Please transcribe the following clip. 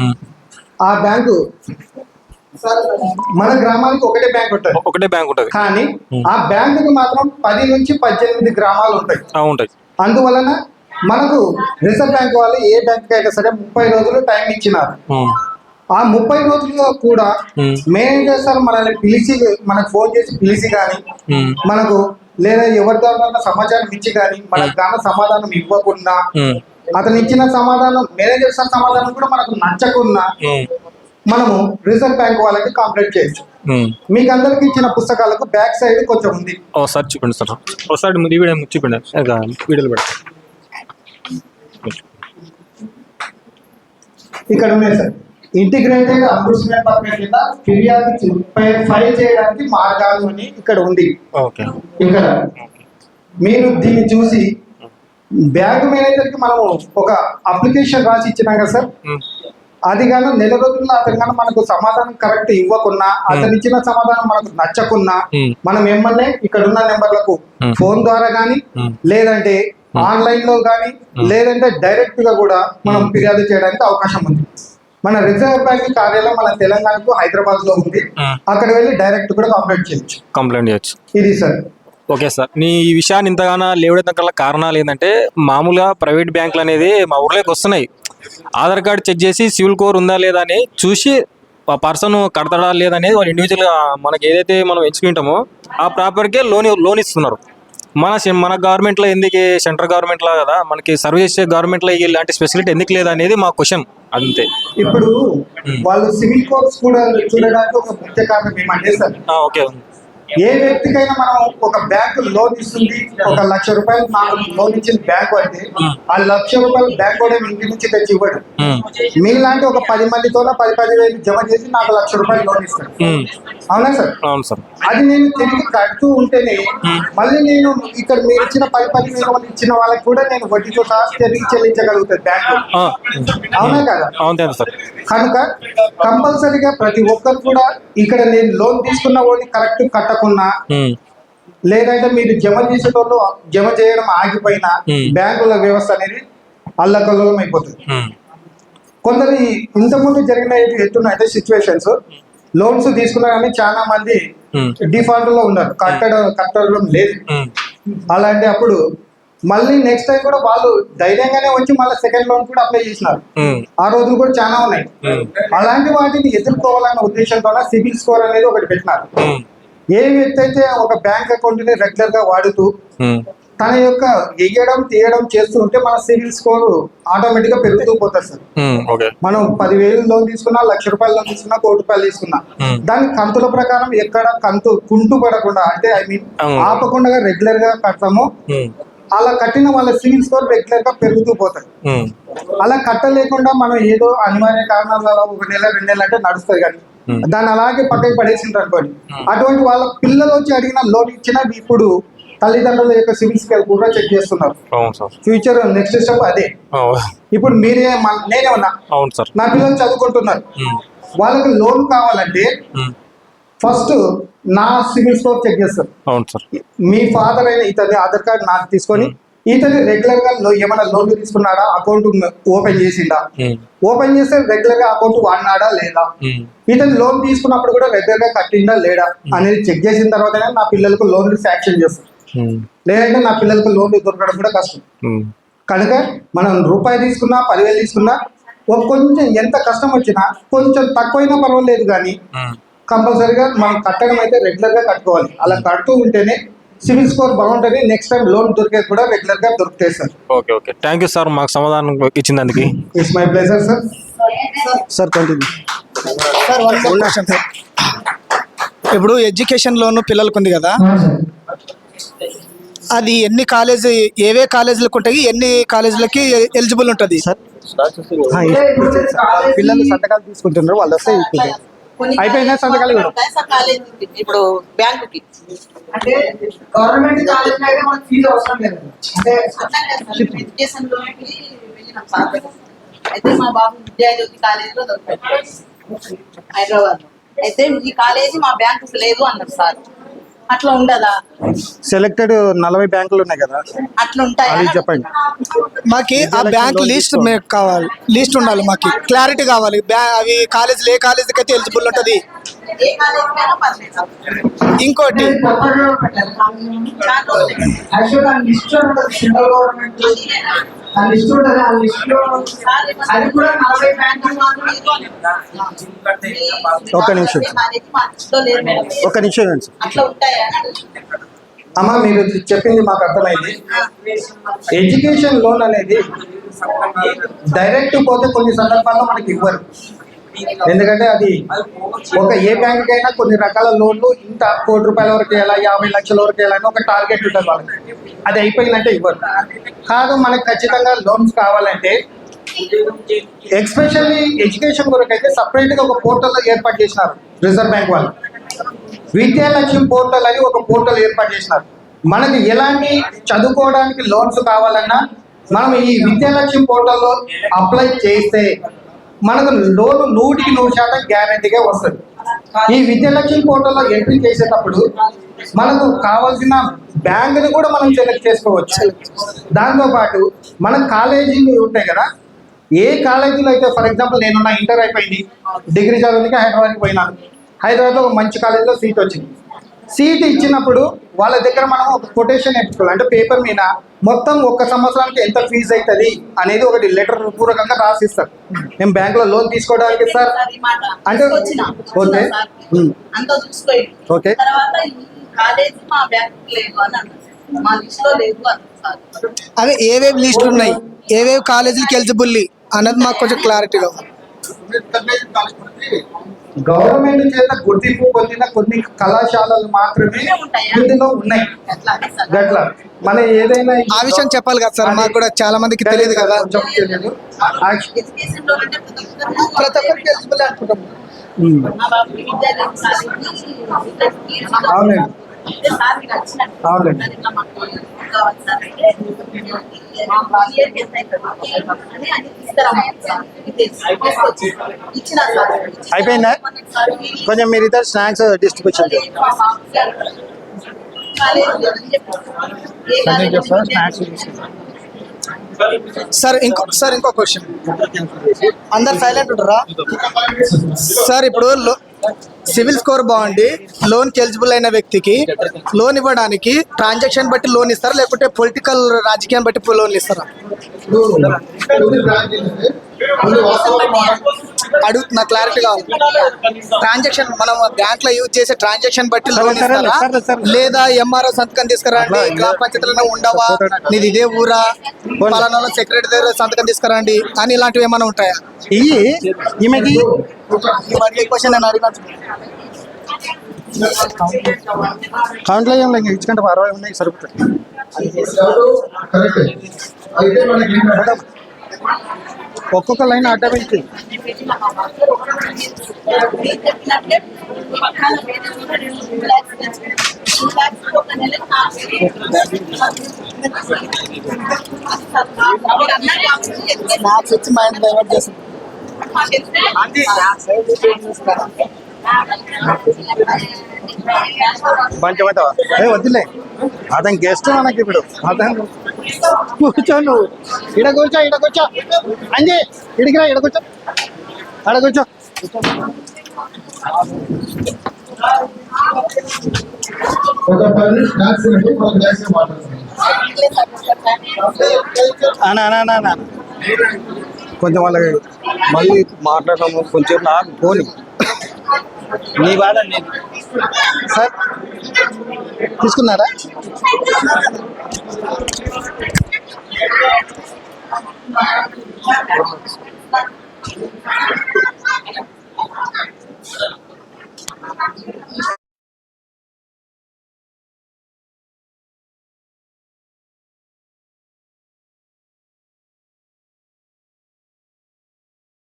ఉమ్. ఆ బ్యాంకు మన గ్రామానికి ఒకటే బ్యాంక్ ఉంటుంది ఒకటే బ్యాంక్ ఉంటుంది కానీ ఆ బ్యాంకుకి మాత్రం పది నుంచి పద్దెనిమిది గ్రామాలు ఉంటాయి ఉంటాయి అందువలన మనకు రిజర్వ్ బ్యాంక్ వాళ్ళు ఏ బ్యాంక్ అయినా సరే ముప్పై రోజులు టైం ఇచ్చినారు. ఆ ముప్పై రోజుల్లో కూడా. మేనేజర్ సార్ మనల్ని పిలిచి మనకు ఫోన్ చేసి పిలిచి కానీ. మనకు లేదా ఎవరి ద్వారా సమాచారం ఇచ్చి కానీ మనకు గాన సమాధానం ఇవ్వకుండా. అతను ఇచ్చిన సమాధానం మేనేజర్ సార్ సమాధానం కూడా మనకు నచ్చకున్నా. మనము రిజర్వ్ బ్యాంక్ వాళ్ళకి కంప్లైంట్ చేయొచ్చు. మీకు అందరికి ఇచ్చిన పుస్తకాలకు బ్యాక్ సైడ్ కొంచెం ఉంది. ఒకసారి చూపండి సార్. ఒకసారి చూపండి. వీడియోలు పెడతాం. ఇక్కడ ఉన్నాయి సార్. ఇంటిగ్రేటెడ్ అంబుస్మెంట్ పథకం కింద ఫిర్యాదు ఫైల్ చేయడానికి మార్గాలు అని ఇక్కడ ఉంది. ఓకే. ఇక్కడ మీరు దీన్ని చూసి బ్యాంక్ మేనేజర్కి మనము ఒక అప్లికేషన్ రాసి ఇచ్చినాం కదా సార్. అది కానీ నెల రోజుల్లో అతను కానీ మనకు సమాధానం కరెక్ట్ ఇవ్వకున్నా అతను ఇచ్చిన సమాధానం మనకు నచ్చకున్నా. మనం ఏమన్నా ఇక్కడ ఉన్న నెంబర్లకు. ఫోన్ ద్వారా కానీ. లేదంటే ఆన్లైన్లో కానీ లేదంటే డైరెక్ట్గా కూడా మనం ఫిర్యాదు చేయడానికి అవకాశం ఉంది మన రిజర్వ్ బ్యాంక్ కార్యాలయం మన తెలంగాణకు హైదరాబాద్లో ఉంది. అక్కడ వెళ్ళి డైరెక్ట్ కూడా కంప్లైంట్ చేయొచ్చు కంప్లైంట్ చేయొచ్చు ఇది సార్ ఓకే సార్. నీ ఈ విషయాన్ని ఇంతగానో లేవడం గల కారణాలు ఏంటంటే మామూలుగా ప్రైవేట్ బ్యాంకులు అనేది మా ఊర్లోకి వస్తున్నాయి. ఆధార్ కార్డ్ చెక్ చేసి సివిల్ కోర్ ఉందా లేదా అని చూసి ఆ పర్సన్ కడతాడా లేదా అనేది వాళ్ళు ఇండివిజువల్గా మనకి ఏదైతే మనం ఎంచుకుంటామో ఆ ప్రాపర్కే లోన్ లోన్ ఇస్తున్నారు. మన మన గవర్నమెంట్లో ఎందుకు సెంట్రల్ గవర్నమెంట్లో కదా మనకి సర్వ్ చేసే గవర్నమెంట్లో ఇలాంటి ఫెసిలిటీ ఎందుకు లేదా అనేది మా క్వశ్చన్. అంతే. ఇప్పుడు వాళ్ళు సివిల్ కోర్స్ కూడా చూడడానికి ఒక ముఖ్య కారణం ఏమంటే సార్ ఓకే. ఏ వ్యక్తికైనా మనం ఒక బ్యాంకు లోన్ ఇస్తుంది ఒక లక్ష రూపాయలు నాకు లోన్ ఇచ్చిన బ్యాంకు అంటే ఆ. లక్ష రూపాయలు బ్యాంక్ కూడా ఇంటి నుంచి తెచ్చి ఇవ్వడు. మీలాంటి ఒక పది మందితో పది పది వేలు జమ చేసి నాకు లక్ష రూపాయలు లోన్ ఇస్తాడు. అవునా సార్? అవును సార్. అది నేను తిరిగి కడుతూ ఉంటేనే మళ్ళీ నేను ఇక్కడ మీరు ఇచ్చిన పది పది వేల మంది ఇచ్చిన వాళ్ళకి కూడా నేను వడ్డీతో సహా తిరిగి చెల్లించగలుగుతాను బ్యాంకు. అవునా కదా? అవును సార్. కనుక కంపల్సరీగా ప్రతి ఒక్కరు కూడా ఇక్కడ నేను లోన్ తీసుకున్న వాడిని కరెక్ట్ కట్టకున్నా లేదంటే మీరు జమ చేసేటోళ్ళు జమ చేయడం ఆగిపోయినా. బ్యాంకుల వ్యవస్థ అనేది అల్లకల్లోలం అయిపోతుంది. కొందరు ఇంతకుముందు జరిగిన ఎట్టున్నాయి సిచ్యువేషన్స్ లోన్స్ తీసుకున్నా కానీ చాలా మంది డిఫాల్ట్లో ఉన్నారు. కట్టడం కట్టడం లేదు. అలాంటి అప్పుడు మళ్ళీ నెక్స్ట్ టైం కూడా వాళ్ళు ధైర్యంగానే వచ్చి మళ్ళీ సెకండ్ లోన్ కూడా అప్లై చేసినారు. ఆ రోజులు కూడా చాలా ఉన్నాయి. అలాంటి వాటిని ఎదుర్కోవాలన్న ఉద్దేశంతో సిబిల్ స్కోర్ అనేది ఒకటి పెట్టినారు. ఏ వ్యక్తి అయితే ఒక బ్యాంక్ అకౌంట్ని రెగ్యులర్గా వాడుతూ తన యొక్క ఎయ్యడం తీయడం చేస్తూ ఉంటే మన సివిల్ స్కోర్ ఆటోమేటిక్గా పెరుగుతూ పోతుంది సార్ మనం పదివేలు లోన్ తీసుకున్నా లక్ష రూపాయల లోన్ తీసుకున్నా కోటి రూపాయలు తీసుకున్నా. దాని కంతుల ప్రకారం ఎక్కడ కంతు కుంటు పడకుండా అంటే ఐ మీన్. ఆపకుండా రెగ్యులర్గా కడతాము అలా కట్టిన వాళ్ళ సివిల్ స్కోర్ రెగ్యులర్గా పెరుగుతూ పోతాయి అలా కట్టలేకుండా మనం ఏదో అనివార్య కారణాల వల్ల ఒక నెల రెండు నెలలు అంటే నడుస్తుంది కానీ. దాన్ని అలాగే పక్కకి పడేసింటారు అనుకోండి. అటువంటి వాళ్ళ పిల్లలు వచ్చి అడిగిన లోన్ ఇచ్చినా ఇప్పుడు తల్లిదండ్రుల యొక్క సివిల్ స్కేల్ కూడా చెక్ చేస్తున్నారు. ఫ్యూచర్ నెక్స్ట్ స్టెప్ అదే. ఇప్పుడు మీరే నేనే ఉన్నా నా పిల్లలు చదువుకుంటున్నారు. ఉమ్, వాళ్ళకి లోన్ కావాలంటే ఫస్ట్ నా సివిల్ స్కోర్ చెక్ చేస్తారు. అవును సార్. మీ ఫాదర్ అయిన ఇతని ఆధార్ కార్డ్ నాకు తీసుకొని ఇతను రెగ్యులర్గా ఏమైనా లోన్ తీసుకున్నాడా? అకౌంట్ ఓపెన్ చేసిండా? ఉమ్, ఓపెన్ చేస్తే రెగ్యులర్గా అకౌంట్ వాడినాడా? లేదా? ఇతను లోన్ తీసుకున్నప్పుడు కూడా రెగ్యులర్గా కట్టిండా? లేడా అనేది చెక్ చేసిన తర్వాతనే నా పిల్లలకు లోన్ శాంక్షన్ చేస్తారు ఉమ్, లేదంటే నా పిల్లలకు లోన్ దొరకడం కూడా కష్టం. కనుక మనం రూపాయి తీసుకున్నా పదివేలు తీసుకున్నా ఒక కొంచెం ఎంత కష్టం వచ్చినా కొంచెం తక్కువైనా పర్వాలేదు కానీ. కంపల్సరీగా మనం కట్టడం అయితే రెగ్యులర్గా కట్టుకోవాలి. అలా కడుతూ ఉంటేనే సివిల్ స్కోర్ బాగుంటుంది. నెక్స్ట్ టైం లోన్ దొరికేది కూడా రెగ్యులర్గా దొరుకుతాయి sir. Okay okay. Thank you sir మాకు సమాధానం ఇచ్చిందందుకు it's my pleasure sir sir continue ఇప్పుడు ఎడ్యుకేషన్ లోన్ పిల్లలకు ఉంది కదా? అది ఎన్ని కాలేజ్ ఏవే కాలేజీలకు ఉంటాయి? ఎన్ని కాలేజీలకి ఎలిజిబుల్ ఉంటుంది? సార్ పిల్లలు సంతకాలు తీసుకుంటున్నారు వాళ్ళు వస్తే అయిపోయిందా? సంతకాలు కూడా? కాలేజ్ ఇప్పుడు బ్యాంకుకి అంటే గవర్నమెంట్ కాలేజ్ అయితే మనకి ఫీజు అవసరం లేదు. అంటే ఎడ్యుకేషన్లోకి వెళ్ళినాం సార్. అయితే మా బాబు విద్యాజ్యోతి కాలేజ్లో దొరికాడు. హైదరాబాద్లో అయితే ఈ కాలేజీ మా బ్యాంకు లేదు అన్నారు సార్. అట్లా ఉండదా? సెలెక్టెడ్ నలభై బ్యాంకులు ఉన్నాయి కదా. అట్లా ఉంటాయా చెప్పండి. మాకి ఆ బ్యాంక్ లిస్ట్ మీకు కావాలి. లిస్ట్ ఉండాలి మాకి. క్లారిటీ కావాలి. బ్యా అవి కాలేజీలు ఏ కాలేజీకి అయితే ఎలిజిబుల్ ఉంటుంది. ఇంకోటి ఒక నిమిషం. ఒక నిమిషం అమ్మా అమ్మ మీరు చెప్పింది మాకు అర్థమైంది ఎడ్యుకేషన్ లోన్ అనేది డైరెక్ట్ పోతే కొన్ని సందర్భాల్లో మనకి ఇవ్వరు ఎందుకంటే అది ఒక ఏ బ్యాంక్ అయినా కొన్ని రకాల లోన్లు ఇంత కోటి రూపాయల వరకు ఎలా యాభై లక్షల వరకు ఎలా అని ఒక టార్గెట్ ఉంటుంది వాళ్ళకి. అది అయిపోయిందంటే ఇవ్వరు. కాదు మనకు ఖచ్చితంగా లోన్స్ కావాలంటే ఎక్స్పెషల్లీ ఎడ్యుకేషన్ కొరకు అయితే సపరేట్గా ఒక పోర్టల్ ఏర్పాటు చేసినారు రిజర్వ్ బ్యాంక్ వాళ్ళు. విద్యాలక్ష్యం పోర్టల్ అని ఒక పోర్టల్ ఏర్పాటు చేసినారు. మనకి ఎలాంటి చదువుకోవడానికి లోన్స్ కావాలన్నా మనం ఈ విద్యాలక్ష్యం పోర్టల్లో అప్లై చేస్తే మనకు లోన్ నూటికి నూరు శాతం గ్యారంటీగా వస్తుంది. ఈ విద్యాలక్ష్మి పోర్టల్లో ఎంట్రీ చేసేటప్పుడు మనకు కావాల్సిన బ్యాంకుని కూడా మనం సెలెక్ట్ చేసుకోవచ్చు. దాంతోపాటు మన కాలేజీలు ఉంటాయి కదా ఏ కాలేజీలో అయితే ఫర్ ఎగ్జాంపుల్ నేను ఇంటర్ అయిపోయింది డిగ్రీ చదవడానికి హైదరాబాద్కి పోయినాను హైదరాబాద్లో ఒక మంచి కాలేజీలో సీట్ వచ్చింది. సీట్ ఇచ్చినప్పుడు వాళ్ళ దగ్గర మనం ఒక కొటేషన్ ఎట్టుకోవాలి అంటే పేపర్ మీద మొత్తం ఒక్క సంవత్సరానికి ఎంత ఫీజు అవుతుంది అనేది ఒకటి లెటర్ పూర్వకంగా రాసిస్తారు. మేము బ్యాంకులో లోన్ తీసుకోవడానికి సార్. అంటే- వచ్చిన ఓకే. ఉమ్. అంత చూసుకోండి. ఓకే. తర్వాత ఈ కాలేజీ మా బ్యాంక్ లేదు అని అన్నారు మా లిస్ట్లో లేదు అన్నారు సార్. అవి ఏవేవి లిస్టులు ఉన్నాయి? ఏవేవి కాలేజీలకి ఎలిజిబుల్ అన్నది మాకు కొంచెం క్లారిటీ కావాలి గవర్నమెంట్ చేత గుర్తింపు పొందిన కొన్ని కళాశాలలు మాత్రమే ఇందులో ఉన్నాయి. గట్ల. మన ఏదైనా ఆ విషయం చెప్పాలి కదా సార్? మాకు కూడా చాలా మందికి తెలియదు కదా? తెలియదు ప్రతి ఒక్కరికి ఎలిజిబుల్ అనుకుంటాం. అవునండి. అవునండి. కావాలి సార్ అంటే అయిపోయిందా? కొంచెం మీరు ఇద్దరు స్నాక్స్ డిస్ట్రిబ్యూషన్ సార్ ఇంకో సార్ ఇంకో క్వశ్చన్. అందరు సైలెంట్ ఉంటారా? సార్ ఇప్పుడు లో సివిల్ స్కోర్ బాగుండి లోన్ ఎలిజిబుల్ అయిన వ్యక్తికి లోన్ ఇవ్వడానికి ట్రాన్సాక్షన్ బట్టి లోన్ ఇస్తారా? లేకుంటే పొలిటికల్ రాజకీయం బట్టి లోన్ ఇస్తారా? అడుగుతున్నా క్లారిటీ కావాలి ట్రాన్సాక్షన్ మనం బ్యాంక్లో యూజ్ చేసే ట్రాన్సాక్షన్ బట్టి లోన్ ఇస్తారా. లేదా ఎంఆర్ఓ సంతకం తీసుకురండి గ్రామ పంచాయతీలో ఉండవా? నీది ఇదే ఊరా? పలానా సెక్రటరీ దగ్గర సంతకం తీసుకురండి అని ఇలాంటివి ఏమైనా ఉంటాయా? ఇవి ఈమెకి? క్వశ్చన్ నేను అడిగిన కౌంట్లో ఏం లేదు ఇచ్చుకుంటే అరవై ఉన్నాయి సరిపోతాయి. అయితే మనకి ఏంటంటే ఒక్కొక్క లైన్ ఆటోమేటిక్. స్నాక్స్ వచ్చి మైండ్ డైవర్ట్ చేస్తుంది మంచి ఏ వద్దులే. అతని గెస్ట్ మనకి ఇప్పుడు. అతను కూర్చో నువ్వు ఇడ కూర్చో ఇడ కూర్చో. అంజీ ఇడికిరా ఇడ కూర్చో. అడ కూర్చో. కొంచెం వాళ్ళకి మళ్ళీ మాట్లాడము కొంచెం నాకు పోని. నీ బాధ నేను సార్ తీసుకున్నారా?